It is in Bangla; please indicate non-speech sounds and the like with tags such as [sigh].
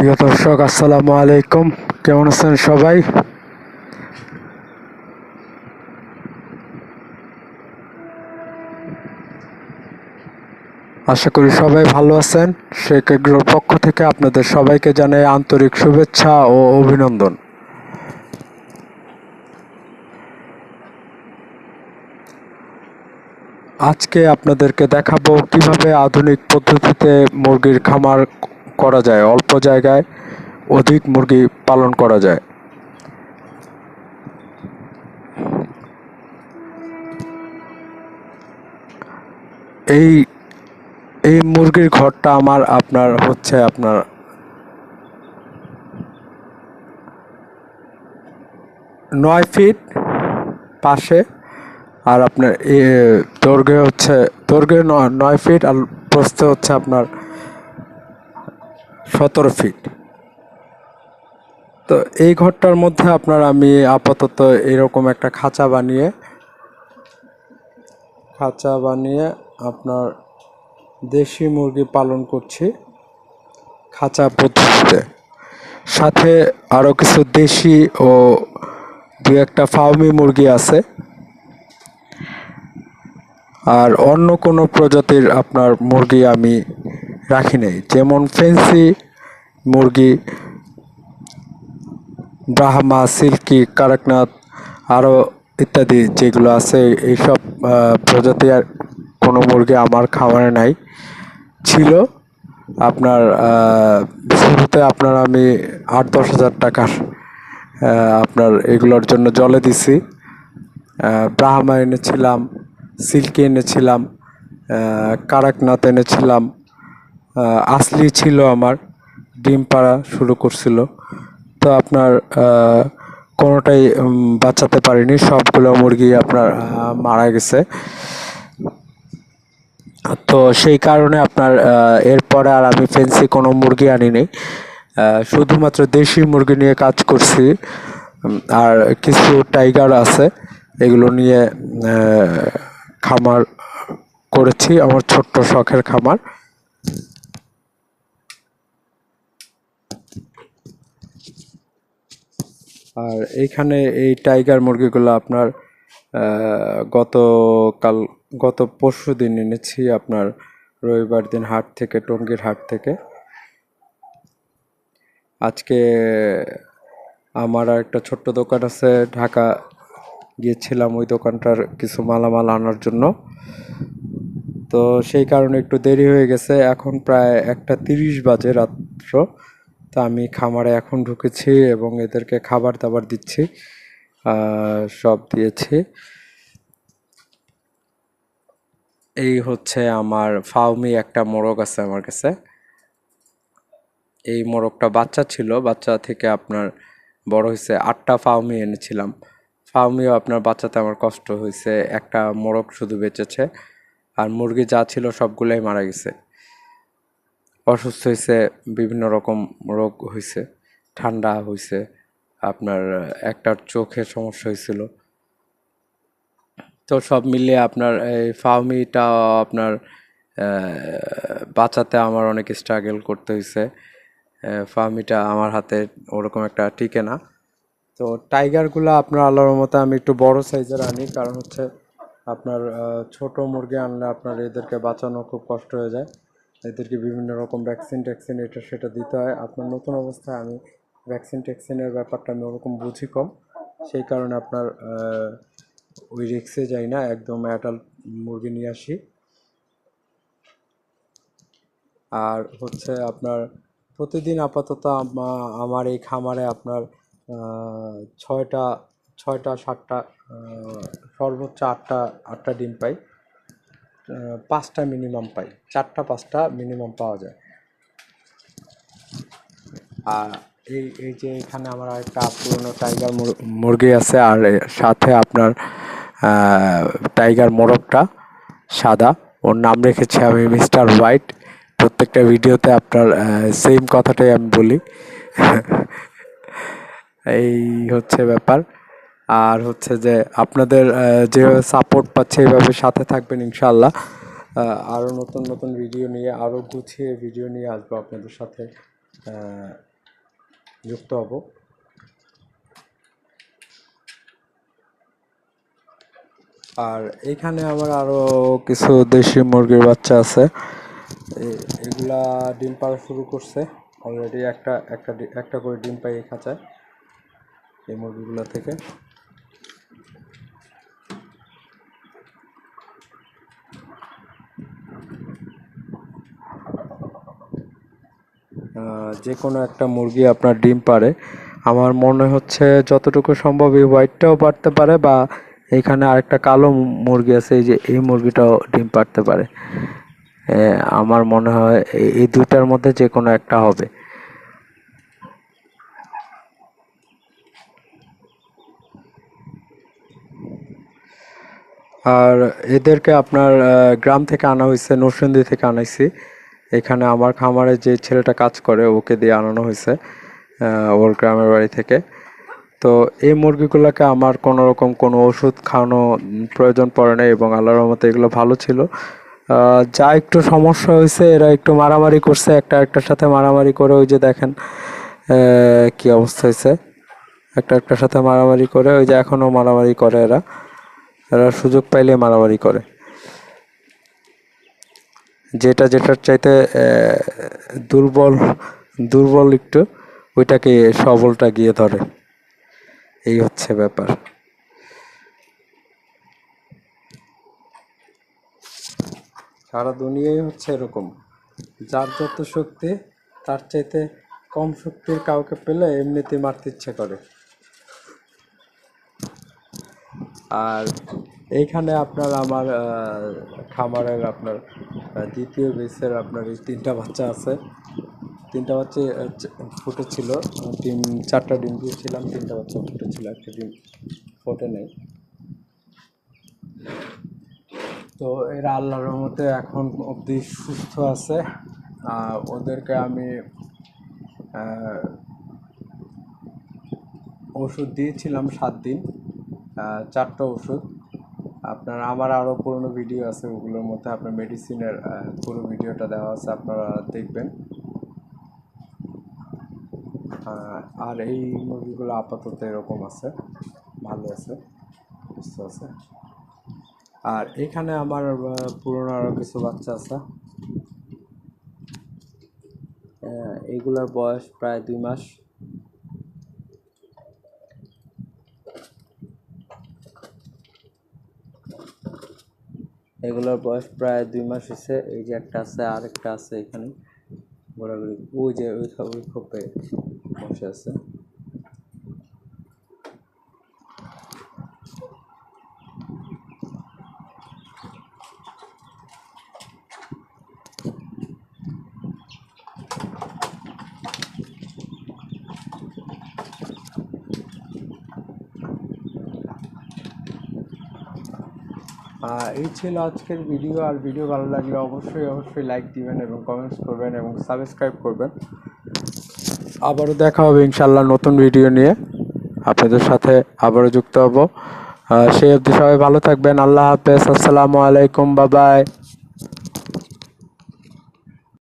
প্রিয় দর্শক, আসসালামু আলাইকুম। কেমন আছেন সবাই? আশা করি সবাই ভালো আছেন। শেখ এগ্রোর পক্ষ থেকে আপনাদের সবাইকে জানাই আন্তরিক শুভেচ্ছা ও অভিনন্দন। আজকে আপনাদেরকে দেখাবো কীভাবে আধুনিক পদ্ধতিতে মুরগির খামার করা যায়, অল্প জায়গায় অধিক মুরগি পালন করা যায়। এই এই মুরগির ঘরটা আমার, আপনার হচ্ছে আপনার নয় ফিট পাশে আর আপনার দৈর্ঘ্য হচ্ছে, দৈর্ঘ্য নয় ফিট আর প্রস্থে হচ্ছে আপনার সতেরো ফিট তো এই ঘরটার মধ্যে আপনার আমি আপাতত এরকম একটা খাঁচা বানিয়ে খাঁচা বানিয়ে আপনার দেশি মুরগি পালন করছি খাঁচা পদ্ধতিতে। সাথে আরও কিছু দেশি ও দু একটা ফার্মি মুরগি আছে। আর অন্য কোনো প্রজাতির আপনার মুরগি আমি রাখি নাই। যেমন ফেন্সি মুরগি, ব্রাহ্মা, সিল্কি, কারাকনাথ আরও ইত্যাদি যেগুলো আছে, এইসব প্রজাতি আর কোনো মুরগি আমার খামারে নাই। ছিল। আপনার শুরুতে আপনার আমি আট দশ হাজার টাকার আপনার এগুলোর জন্য জলে দিছি। ব্রাহ্মা এনেছিলাম, সিল্কি এনেছিলাম কারাকনাথ এনেছিলাম আসলি ছিল আমার। ডিম পাড়া শুরু করছিল। তো আপনার কোনোটাই বাঁচাতে পারিনি। সবগুলো মুরগি আপনার মারা গেছে। তো সেই কারণে আপনার এরপরে আর আমি ফেন্সি কোনো মুরগি আনিনি। শুধুমাত্র দেশি মুরগি নিয়ে কাজ করছি। আর কিছু টাইগার আছে, এগুলো নিয়ে খামার করেছি। আমার ছোট্ট শখের খামার। আর এইখানে এই টাইগার মুরগিগুলো আপনার গতকাল, গত পরশু দিন এনেছি আপনার রবিবার দিন হাট থেকে, টঙ্গীর হাট থেকে। আজকে আমার আর একটা ছোট্ট দোকান আছে, ঢাকা গিয়েছিলাম ওই দোকানটার কিছু মালামাল আনার জন্য। তো সেই কারণে একটু দেরি হয়ে গেছে, এখন প্রায় একটা তিরিশ বাজে রাত্র। তা আমি খামারে এখন ঢুকেছি এবং এদেরকে খাবার দাবার দিচ্ছি সব দিয়েছি। এই হচ্ছে আমার ফাউমি একটা মোরগ আছে আমার কাছে। এই মোরগটা বাচ্চা ছিল, বাচ্চা থেকে আপনার বড় হয়েছে। আটটা ফাউমি এনেছিলাম। ফাউমিও আপনার বাচ্চাতে আমার কষ্ট হয়েছে। একটা মোরগ শুধু বেঁচেছে, আর মুরগি যা ছিল সবগুলোই মারা গেছে। অসুস্থ হয়েছে বিভিন্ন রকম রোগ হয়েছে ঠান্ডা হয়েছে আপনার একটার চোখের সমস্যা হয়েছিল তো সব মিলিয়ে আপনার, এই ফার্মিটা আপনার বাঁচাতে আমার অনেক স্ট্রাগল করতে হয়েছে ফার্মিটা আমার হাতে ওরকম একটা টিকে না। তো টাইগারগুলো আপনার আল্লাহর মতো আমি একটু বড় সাইজের আনি, কারণ হচ্ছে আপনার ছোট মুরগি আনলে আপনার এদেরকে বাঁচানো খুব কষ্ট হয়ে যায়। এদেরকে বিভিন্ন রকম ভ্যাকসিন ট্যাকসিন এটা সেটা দিতে হয়। আপনার নতুন অবস্থায় আমি ভ্যাকসিন ট্যাকসিনের ব্যাপারটা আমি ওরকম বুঝি কম। সেই কারণে আপনার ওই রিক্সে যাই না, একদম অ্যাডাল্ট মুরগি নিয়ে আসি। আর হচ্ছে আপনার প্রতিদিন আপাতত আমার এই খামারে আপনার ছয়টা ছয়টা, সাতটা সর্বোচ্চ আটটা আটটা ডিম পাই। পাঁচটা মিনিমাম পাই। চারটা, পাঁচটা মিনিমাম পাওয়া যায়। আর এই এই যে এখানে আমার একটা পুরনো টাইগার মুরগি আছে, আর সাথে আপনার টাইগার মোরগটা সাদা। ওর নাম রেখেছি আমি মিস্টার হোয়াইট প্রত্যেকটা ভিডিওতে আপনার সেম কথাটাই আমি বলি। [laughs] এই হচ্ছে ব্যাপার। আর হচ্ছে যে আপনাদের যেভাবে সাপোর্ট পাচ্ছে এইভাবে সাথে থাকবেন ইনশাল্লাহ আরও নতুন নতুন ভিডিও নিয়ে আরও গুছিয়ে ভিডিও নিয়ে আসব আপনাদের সাথে। যুক্ত হব। আর এখানে আমার আরও কিছু দেশি মুরগির বাচ্চা আছে। এগুলা ডিম পাড়া শুরু করছে। অলরেডি একটা একটা একটা করে ডিম পাই খাঁচায় এই মুরগিগুলো থেকে। যে কোনো একটা মুরগি আপনার ডিম পারে আমার মনে হচ্ছে যতটুকু সম্ভব এই হোয়াইটটাও পারতে পারে বা এখানে আরেকটা কালো মুরগি আছে, এই যে এই মুরগিটাও ডিম পারতে পারে। আমার মনে হয় এই- দুইটার মধ্যে যে কোনো একটা হবে। আর এদেরকে আপনার গ্রাম থেকে আনা হয়েছে, নরসিংদী থেকে আনাইছি। এখানে আমার খামারে যে ছেলেটা কাজ করে, ওকে দিয়ে আনানো হয়েছে ওর গ্রামের বাড়ি থেকে। তো এই মুরগিগুলোকে আমার কোনো রকম কোনো ওষুধ খাওয়ানো প্রয়োজন পড়ে না এবং আল্লাহর রহমতে এগুলো ভালো ছিল। যা একটু সমস্যা হয়েছে, এরা একটু মারামারি করছে, একটা একটার সাথে মারামারি করে ওই যে দেখেন কি অবস্থা হয়েছে। একটা একটার সাথে মারামারি করে, ওই যে এখনও মারামারি করে এরা। এরা সুযোগ পাইলে মারামারি করে। যেটা, যেটার চাইতে দুর্বল দুর্বল একটু, ওইটাকে সবলটা গিয়ে ধরে। এই হচ্ছে ব্যাপার। সারা দুনিয়াই হচ্ছে এরকম। যার যত শক্তি, তার চাইতে কম শক্তির কাউকে পেলে এমনিতে মারতে ইচ্ছে করে। আর এইখানে আপনার আমার খামারের আপনার দ্বিতীয় বেসের আপনার এই তিনটা বাচ্চা আছে। তিনটা বাচ্চা ফুটেছিল ডিম, চারটা ডিম দিয়েছিলাম, তিনটা বাচ্চা ফুটেছিল একটা ডিম ফোটে নেই। তো এরা আল্লাহর রহমতে এখন অবধি সুস্থ আছে। ওদেরকে আমি ওষুধ দিয়েছিলাম সাত দিন। চারটা ওষুধ। আপনার আমার আরও পুরনো ভিডিও আছে ওগুলোর মধ্যে আপনার মেডিসিনের পুরো ভিডিওটা দেওয়া আছে আপনারা দেখবেন। আর এই মুভিগুলো আপাতত এরকম আছে ভালো আছে সুস্থ আছে। আর এখানে আমার পুরনো আরও কিছু বাচ্চা আছে। আহ, এইগুলোর বয়স প্রায় দুই মাস। এগুলোর বয়স প্রায় দুই মাস হয়েছে। এই যে একটা আছে আর একটা আছে এখানে। ঘোরাঘুরি। ওই যে ওই খা- ওই খোপে বসে আছে। এই ছিল আজকের ভিডিও আর ভিডিও ভালো লাগলে অবশ্যই অবশ্যই লাইক দিবেন এবং কমেন্টস করবেন এবং সাবস্ক্রাইব করবেন। আবারও দেখা হবে ইনশাল্লাহ নতুন ভিডিও নিয়ে। আপনাদের সাথে আবারও যুক্ত হব। সেই অবধি সবাই ভালো থাকবেন। আল্লাহ হাফেজ। আসসালামু আলাইকুম। বাবাই